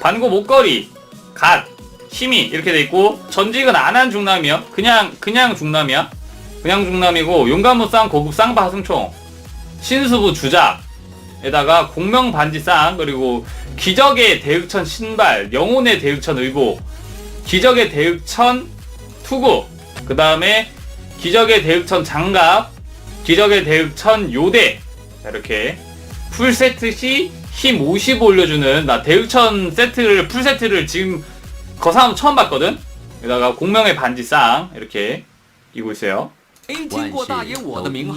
반고 목걸이, 갓, 힘이 이렇게 돼 있고 전직은 안 한 중남이요. 그냥 그냥 중남이야. 그냥 중남이고 용감무쌍 고급 쌍바 승총, 신수부 주작에다가 공명 반지 쌍 그리고 기적의 대육천 신발, 영혼의 대육천 의복, 기적의 대육천 투구, 그 다음에 기적의 대육천 장갑, 기적의 대육천 요대 자, 이렇게 풀 세트 시 힘 50 올려주는 나 대육천 세트를 풀세트를 지금 거사함 처음 봤거든? 여기다가 공명의 반지쌍 이렇게 이고 있어요.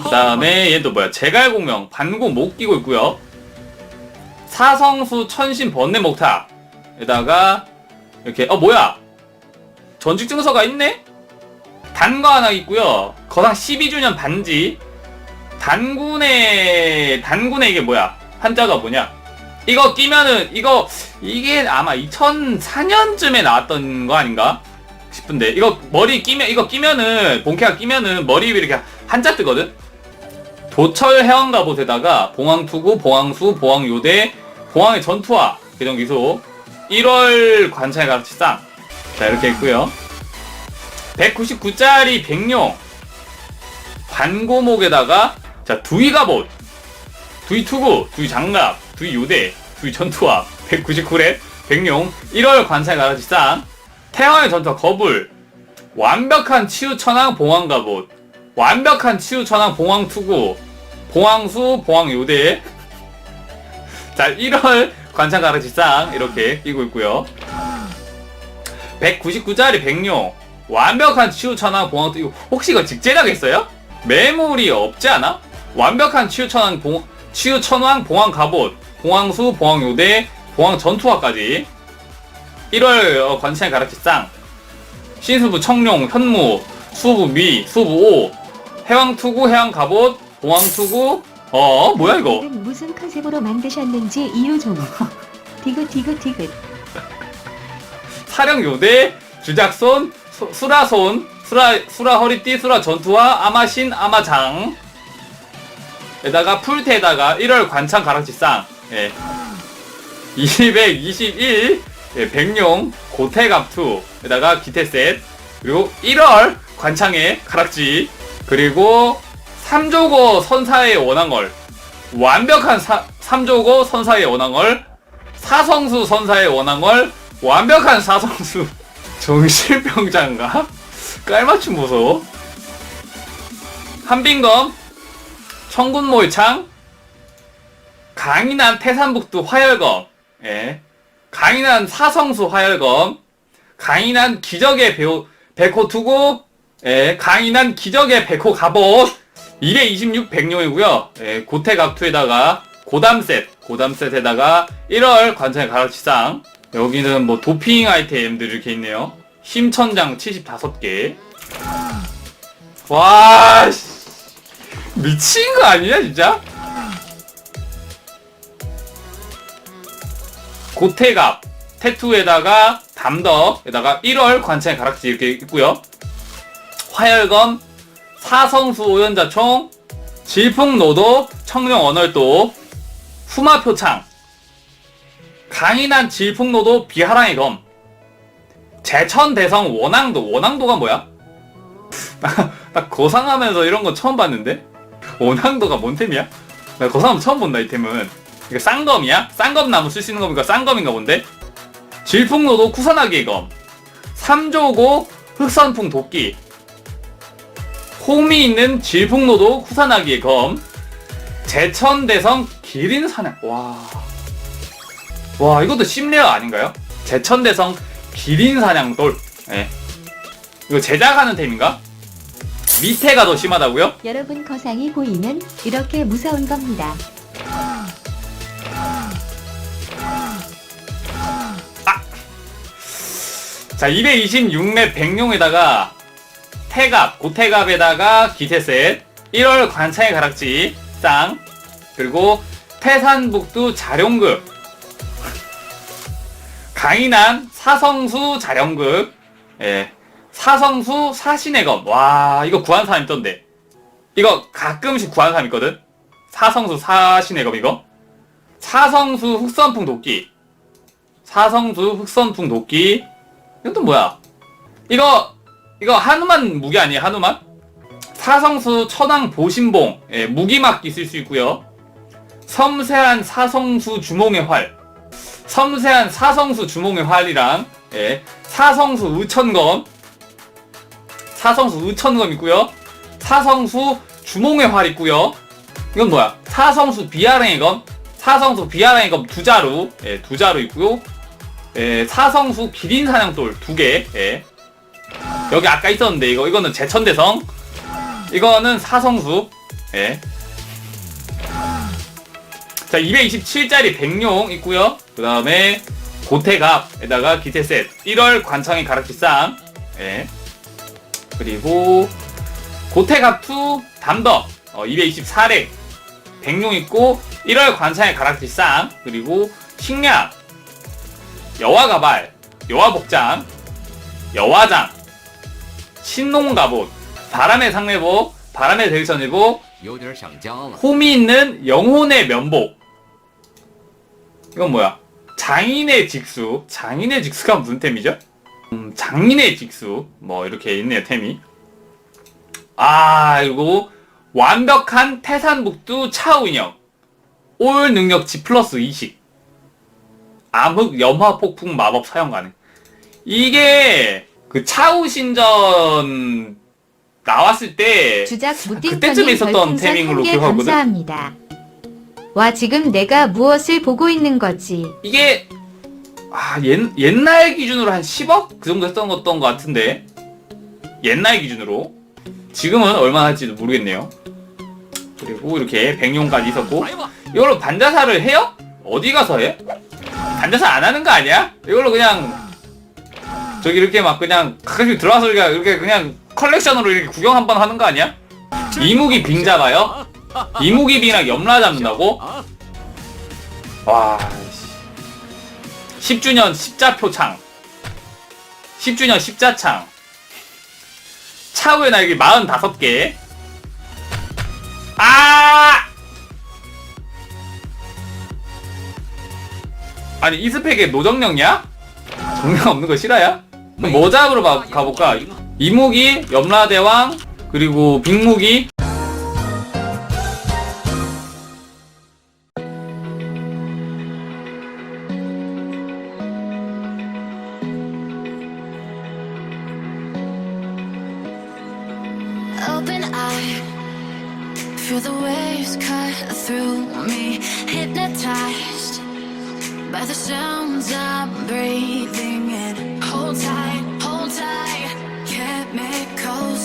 그 다음에 얘도 뭐야? 제갈공명. 반공 못 끼고 있고요. 사성수 천신 번뇌 목탁 에다가 이렇게 어 뭐야? 전직 증서가 있네? 단과 하나 있고요. 거상 12주년 반지. 단군의 단군의 이게 뭐야? 한자가 뭐냐? 이거 끼면은 이거 이게 아마 2004년쯤에 나왔던 거 아닌가 싶은데 이거 머리 끼면 이거 끼면은 본캐가 끼면은 머리 위에 이렇게 한자 뜨거든. 도철 해왕갑옷에다가 봉황투구, 봉황수, 봉황요대, 봉황의 전투화 개정 기소 1월 관찰 가르치상 자 이렇게 있고요. 199짜리 백룡 반고목에다가 자 두이 갑옷, 두이 투구, 두이 장갑, 두이 요대, 두이 전투화 199렙 백룡 1월 관찰 가르치상 태왕의 전투화 거불 완벽한 치유 천왕 봉황 갑옷 완벽한 치유 천왕 봉황 투구 봉황수 봉황 요대 자 1월 관찰 가르치상 이렇게 끼고 있고요 199짜리 백룡 완벽한 치유 천왕 봉황 투구 혹시 이거 직제작했어요? 매물이 없지 않아? 완벽한 치유 천왕 봉 치유 천왕 봉황 갑옷 봉황수 봉황 요대 봉황 전투화까지. 1월 어, 관찰 가르치상. 신수부 청룡 현무 수부 미 수부 오. 해왕투구 해왕갑옷 봉황투구. 어 뭐야 이거? 무슨 컨셉으로 만드셨는지 이유 좀. 디귿 디귿 디귿. 사령요대 주작손 수- 수라손 수라 수라 허리띠 수라 전투화 아마신 아마장. 에다가 풀테에다가 1월 관창 가락지상 예. 221 예, 백룡 고태갑투 에다가 기태셋 그리고 1월 관창의 가락지 그리고 3조고 선사의 원앙걸 완벽한 사, 3조고 선사의 원앙걸 사성수 선사의 원앙걸 완벽한 사성수 정신병자인가? 깔맞춤 보소 한빈검 청군모의창 강인한 태산북두 화열검 예. 강인한 사성수 화열검 강인한 기적의 배우 백호 투구 예. 강인한 기적의 백호 갑옷 226 백룡이고요 예. 고태갑투에다가 고담셋 고담셋에다가 1월 관찰 가락치상 여기는 뭐 도핑 아이템들 이렇게 있네요. 힘천장 75개. 와, 씨. 미친 거 아니야, 진짜? 고태갑, 태투에다가 담덕에다가 1월 관찰 가락지 이렇게 있고요. 화열검, 사성수 오연자총, 질풍노도, 청룡 언월도, 후마표창, 강인한 질풍노도 비하랑의 검 제천대성 원앙도 원앙도가 뭐야? 나, 나 거상하면서 이런 거 처음 봤는데 원앙도가 뭔 템이야? 나 거상하면 처음 본다 이 템은 이거 쌍검이야? 쌍검나무 있는 겁니까? 쌍검인가 본데? 질풍노도 쿠사나기의 검 삼조고 흑선풍 도끼 홈이 있는 질풍노도 쿠사나기의 검 제천대성 기린 사냥 와 와 이것도 심레어 아닌가요? 제천대성 기린 사냥돌 예. 이거 제작하는 템인가? 밑에가 더 심하다고요? 여러분 거상이 보이면 이렇게 무서운 겁니다. 자 226렙 백룡에다가 태갑 고태갑에다가 기태셋 1월 관창의 가락지 쌍 그리고 태산북두 자룡급 강인한 사성수 자룡급 예 사성수 사신의 검 와 이거 구한 사람 있던데. 이거 가끔씩 구한 사람 있거든? 사성수 사신의 검 이거? 사성수 흑선풍 도끼. 사성수 흑선풍 도끼 이건 또 뭐야? 이거 이거 한우만 무기 아니에요 한우만? 사성수 천왕 보신봉. 예, 무기막기 쓸 수 있고요. 섬세한 사성수 주몽의 활. 섬세한 사성수 주몽의 활이랑 예, 사성수 의천검. 사성수 의천검 있고요. 사성수 주몽의 활 있고요. 이건 뭐야? 사성수 비아랭의 검. 사성수 비아랭의 검 두 자루. 예, 두 자루 있고요 예, 사성수 기린 사냥돌 두 개. 예. 여기 아까 있었는데 이거 이거는 제천대성. 이거는 사성수. 예. 자, 227짜리 백룡 있고요. 그다음에 고태갑에다가 기태셋 1월 관창의 가락지쌍. 예. 그리고 고태갑2 담덕 어, 224렉 백룡 있고 1월 관창의 가락지쌍 그리고 식량 여화 가발, 여화 복장, 여화장, 신농 갑옷, 바람의 상례복, 바람의 대리선일복, 홈이 있는 영혼의 면복. 이건 뭐야? 장인의 직수. 장인의 직수가 무슨 템이죠? 음, 장인의 직수. 뭐 이렇게 있네요 템이. 아 그리고 완벽한 태산북두 차운영. 올 능력치 플러스 20. 암흑 염화 폭풍 마법 사용 가능. 이게 그 차우 신전 나왔을 때 주작 무띵 그때쯤에 있었던 걸로 기억하거든? 감사합니다. 와 지금 내가 무엇을 보고 있는 거지? 이게 아, 옛, 옛날 기준으로 한 10억 그 정도 했던 것던 것 같은데 옛날 기준으로 지금은 얼마나 할지도 모르겠네요. 그리고 이렇게 백룡까지 있었고 이걸로 반자사를 해요? 어디 가서 해? 반자사 안 하는 거 아니야? 이걸로 그냥 저기 이렇게 막 그냥 가끔씩 들어와서 이렇게 그냥 컬렉션으로 이렇게 구경 한 번 하는 거 아니야? 이무기 빙자가요? 이무기 빙이랑 염라 잡는다고? 啊， 와, 씨. 10주년 십자표창. 10주년 십자창. 차후의 날개 45개. 아니, 이 스펙에 노정령이야? 정령 없는 거 싫어야? 그럼 뭐 가볼까? 이무기, 염라대왕, 그리고 빅무기. By the sounds I'm breathing in. Hold tight, hold tight, chemicals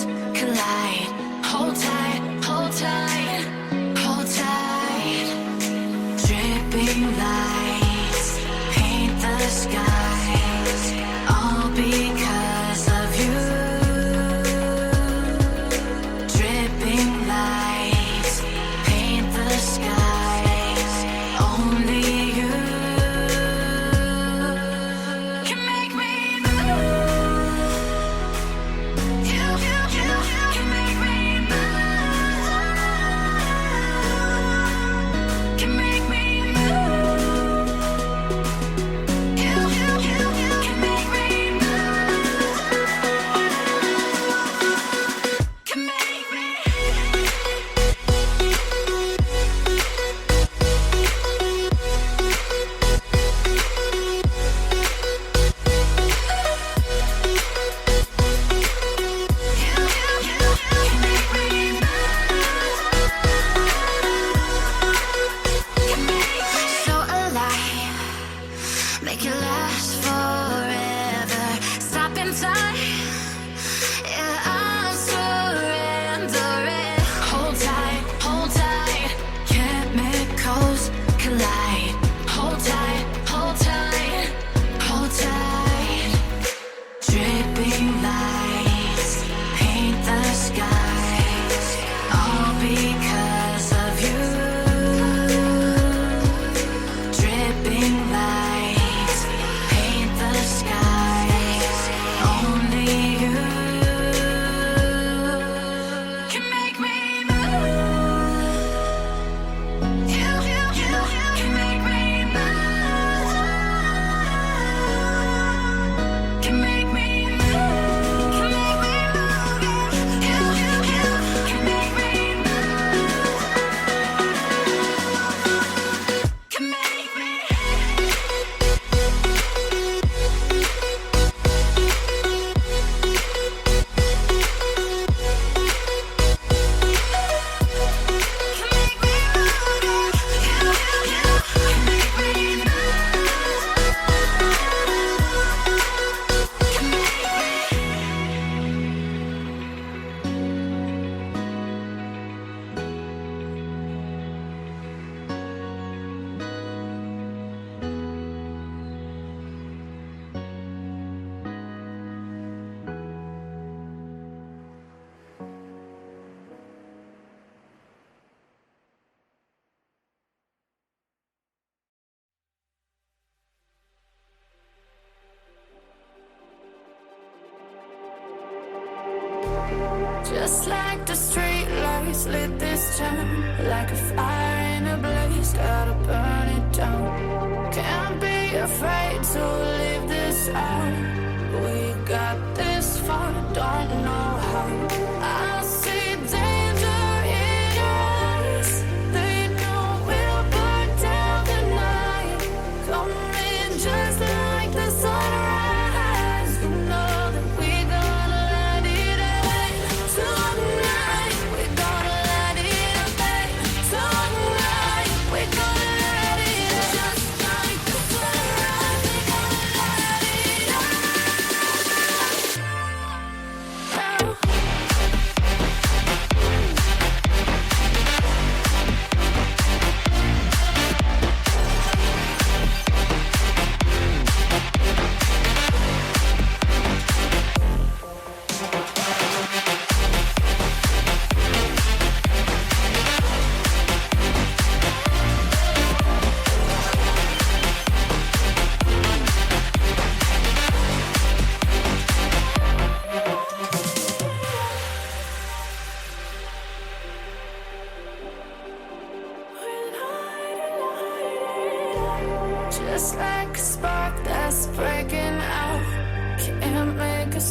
I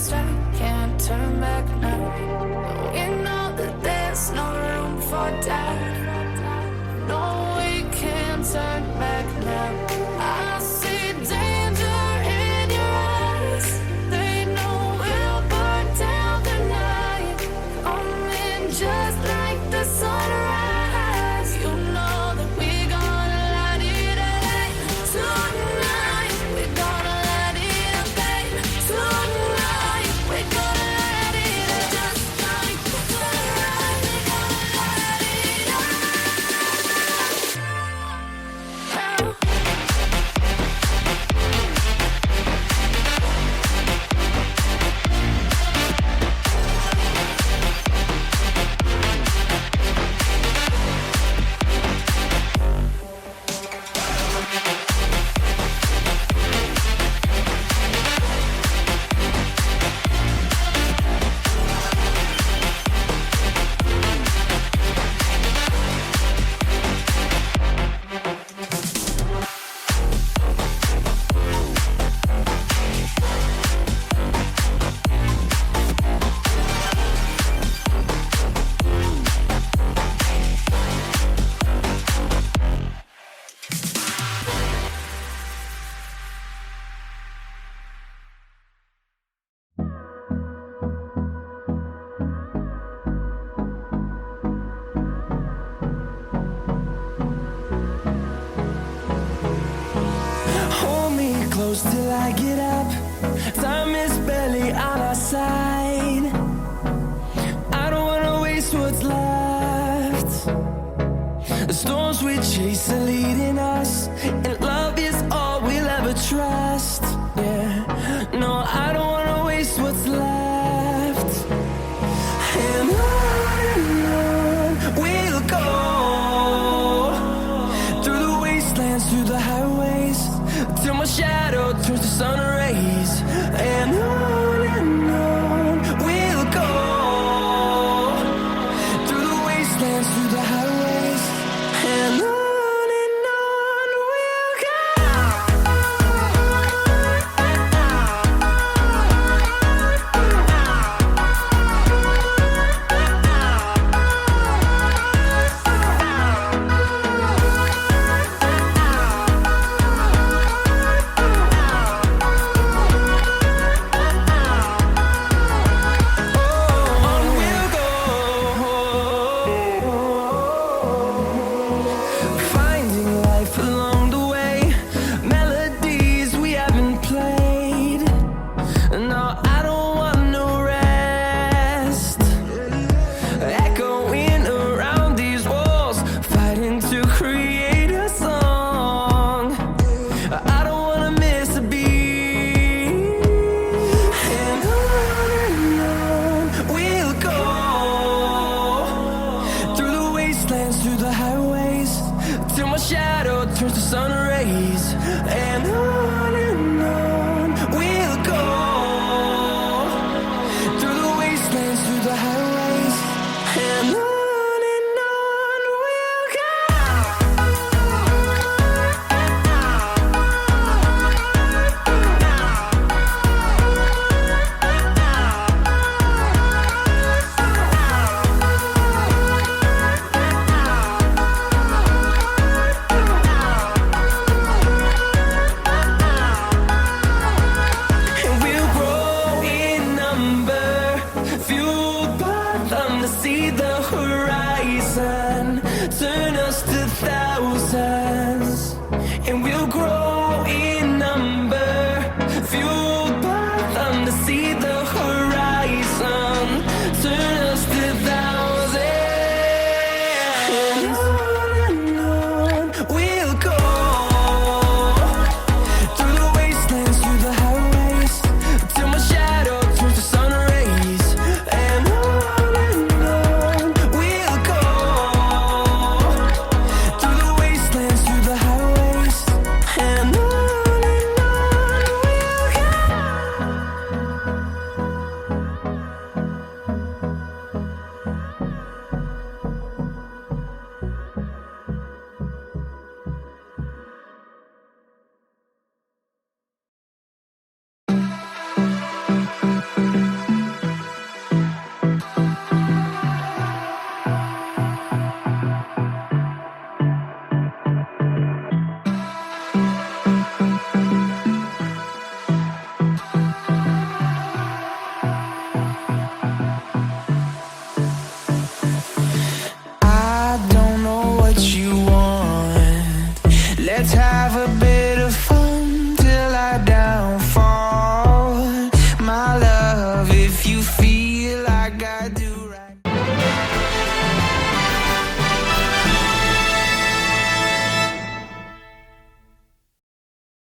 can't turn back now. We know that there's no room for doubt. inside raise and I